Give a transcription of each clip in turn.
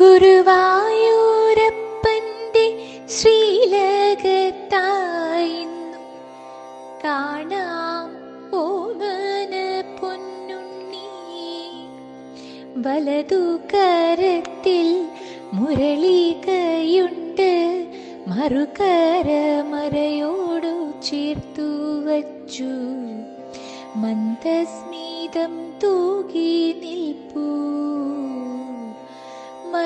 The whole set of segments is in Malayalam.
ഗുരുവായൂരപ്പന്റെ ശ്രീലകത്തായിരുന്നു കാണാം ഓമന പൊന്നുണ്ണി വലതു കരത്തിൽ മുരളികയുണ്ട്. മറുകര മറയോടു ചേർത്തു വച്ചു. മന്ദസ്മിതം തൂകി നിൽപ്പൂ.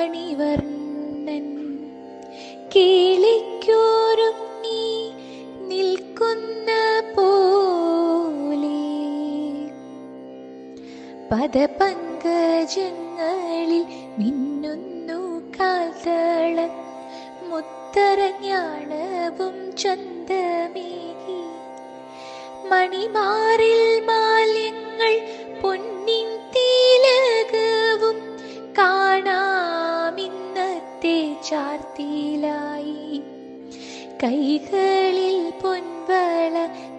മണിവർണൻ നീ നിൽക്കുന്ന പോലെ. പദപങ്കജങ്ങളിൽ മിന്നുന്നു കാതള മുത്തരഞ്ഞാണവും ചന്തമേകി. മണിമാറിൽ മാലിന്യങ്ങൾ പൊന്നിൻ തീലകവും കാണാമിന്നത്തെ കൈകളിൽ പൊൻവള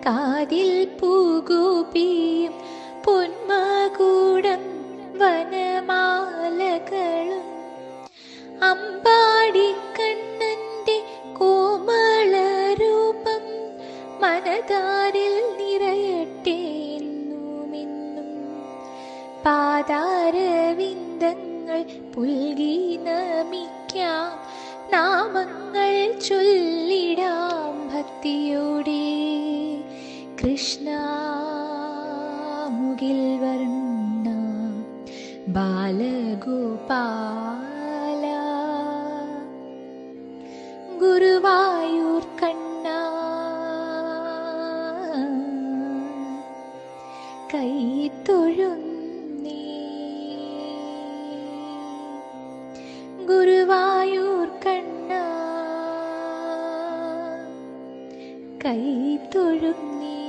കാതിൽ പൂകുപിയും പൊന്മകൂടം വനമാലകളും. അമ്പാടി കണ്ണന്റെ കോമളരൂപം മനതാരിൽ നിറയട്ടെ പാതാരവിന്ദങ്ങൾ പുൽകി നമിക്കാം നാമങ്ങൾ ചൊല്ലിടാം ഭക്തിയോടെ കൃഷ്ണ മുകിൽ വർണ ബാലഗോപാല. ഗുരുവായൂർ കണ്ണ കൈ തൊഴുന്നേ കൈ തൊഴുന്നേ.